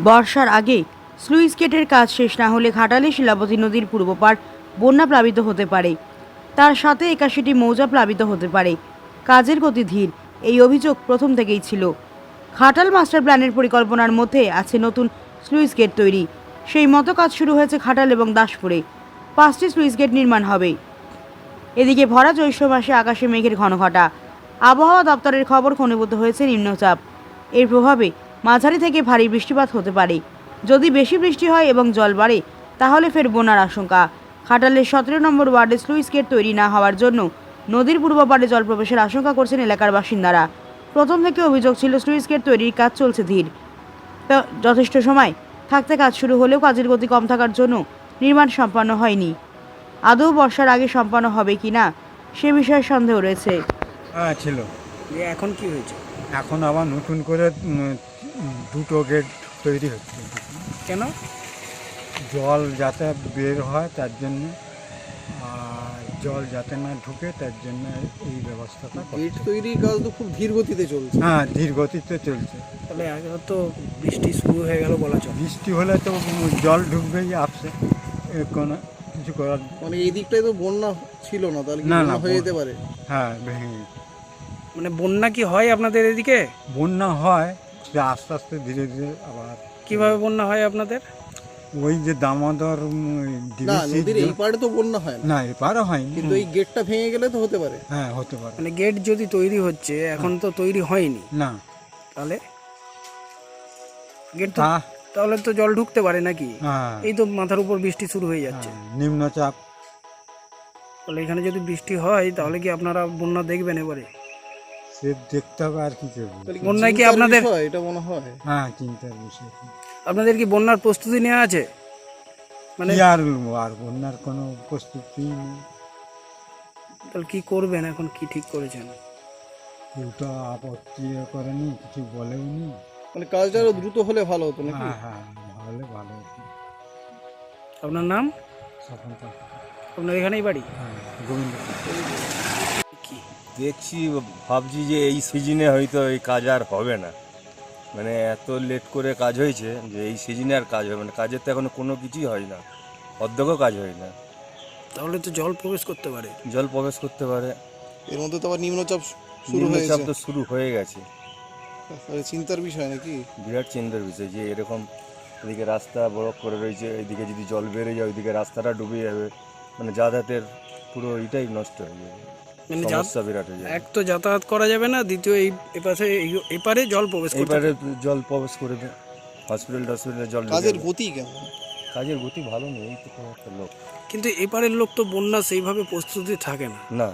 বর্ষার আগে স্লুইস গেটের কাজ শেষ না হলে ঘাটালে শিলাবতী নদীর পূর্ব পার বন্যা প্লাবিত হতে পারে। তার সাথে একাশিটি মৌজা প্লাবিত হতে পারে। কাজের গতি ধীর, এই অভিযোগ প্রথম থেকেই ছিল। ঘাটাল মাস্টার প্ল্যানের পরিকল্পনার মধ্যে আছে নতুন স্লুইস গেট তৈরি। সেই মতো কাজ শুরু হয়েছে ঘাটাল এবং দাসপুরে। পাঁচটি স্লুইস গেট নির্মাণ হবে। এদিকে ভরা জ্যৈষ্ঠ মাসে আকাশে মেঘের ঘন ঘটা আবহাওয়া দপ্তরের খবর ঘনীভূত হয়েছে নিম্নচাপ। এর প্রভাবে মাঝারি থেকে ভারী বৃষ্টিপাত হতে পারে। যদি বেশি বৃষ্টি হয় এবং জল বাড়ে তাহলে ফের বন্যার আশঙ্কা। খাটালের সতেরো নম্বর ওয়ার্ডে স্লুইস গেট তৈরি না হওয়ার জন্য নদীর পূর্ব পাড়ে জল প্রবেশের আশঙ্কা করছেন এলাকার বাসিন্দারা। প্রথম থেকে অভিযোগ ছিল স্লুইস গেট তৈরির কাজ চলছে ধীর। যথেষ্ট সময় থাকতে কাজ শুরু হলেও কাজের গতি কম থাকার জন্য নির্মাণ সম্পন্ন হয়নি। আদৌ বর্ষার আগে সম্পন্ন হবে কি না সে বিষয়ে সন্দেহ রয়েছে। হ্যাঁ ছিল। এখন কি হয়েছে? এখন আবার নতুন করে দুটো গেট তৈরি হচ্ছে। কেন? জল যাতে বের হয় তার জন্য আর জল যাতে না ঢুকে তার জন্য এই ব্যবস্থাটা। গেট তৈরির কাজ তো খুব ধীর গতিতে চলছে। হ্যাঁ ধীর গতিতে চলছে। তাহলে আগে তো বৃষ্টি শুরু হয়ে গেল বলা চলে। বৃষ্টি হলে তো জল ঢুকবেই আপসে কোনো কিছু করার মানে এই দিকটায় তো বন্যা ছিল না তাহলে না, না, হয়ে যেতে পারে? হ্যাঁ ভেঙে মানে বন্যা কি হয় আপনাদের এদিকে? বন্যা হয় যে আস্তে আস্তে ধীরে ধীরে আবার কীভাবে বন্যা হয় আপনাদের? ওই যে দামোদর না নদীর এই পাড়ে তো বন্যা হয় না। না হয়নি। কিন্তু এই গেটটা ভেঙে গেলে তো হতে পারে। হ্যাঁ হতে পারে। মানে গেট যদি তৈরি হচ্ছে এখন তো তৈরি হয়নি। না। তাহলে? গেট তো তাহলে তো জল ঢুকতে পারে নাকি? হ্যাঁ। এই তো মাথার উপর বৃষ্টি শুরু হয়ে যাচ্ছে। হ্যাঁ, নিম্নচাপ। তাহলে এখানে যদি বৃষ্টি হয় তাহলে কি আপনারা বন্যা দেখবেন এবারে? দেখতে হবে আর কি করব। বন্যায় কি আপনাদের- এটা মনে হয়। হ্যাঁ চিন্তার বিষয়। আপনাদের কি বন্যার প্রস্তুতি নেওয়া আছে? মানে আর আর বন্যার কোনো প্রস্তুতি নেই। তাহলে কি করবেন এখন? কি ঠিক করেছেন? কেউ তো আপত্তি করেনি কিছু বলেও নি মানে কাজটা আরও দ্রুত হলে ভালো হতো নাকি? হ্যাঁ হ্যাঁ ভালো ভালো হতো। আপনার নাম? আপনার এখানেই বাড়ি? হ্যাঁ গোবিন্দ দেখছি ভাবছি যে এই সিজনে হয়তো এই কাজ আর হবে না। মানে এত লেট করে কাজ হয়েছে যে এই সিজনে আর কাজ হবে না। কাজের তো এখন কোনো কিছুই হয় না। অর্ধেকও কাজ হয় না। তাহলে তো জল প্রবেশ করতে পারে। জল প্রবেশ করতে পারে। এর মধ্যে তো আবার নিম্নচাপ শুরু নিম্নচাপ তো শুরু হয়ে গেছে। চিন্তার বিষয় নাকি? বিরাট চিন্তার বিষয় যে এরকম এদিকে রাস্তা বরফ করে রয়েছে এইদিকে যদি জল বেড়ে যায় ওইদিকে রাস্তাটা ডুবে যাবে। মানে যাতায়াতের পুরো এটাই নষ্ট হয়ে যাবে। মানে সমস্যা বিরাট হয়ে যাবে। এক তো যাতায়াত করা যাবে না দ্বিতীয় এই এপাশে এই- এপারে জল প্রবেশ করতে এইবারে জল প্রবেশ করবে হসপিটাল টসপিটালে জল ঢুকে কাজের যাবে। গতি কেমন? কাজের গতি ভালো নেই এই তো কোনো একটা লোক। কিন্তু এপারের লোক তো বন্যা সেইভাবে প্রস্তুতি থাকে না। না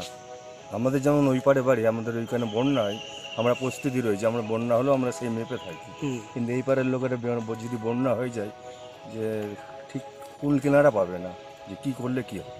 আমাদের যেমন ওই পারে বাড়ি আমাদের ওইখানে বন্যা হয় আমরা প্রস্তুতি রয়েছে আমরা বন্যা হলেও আমরা সেই মেপে থাকি। হুম। কিন্তু এই পারের লোকেরা বে- যদি বন্যা হয়ে যায় যে ঠিক কুল কিনারা পাবে না যে কি করলে কি হবে?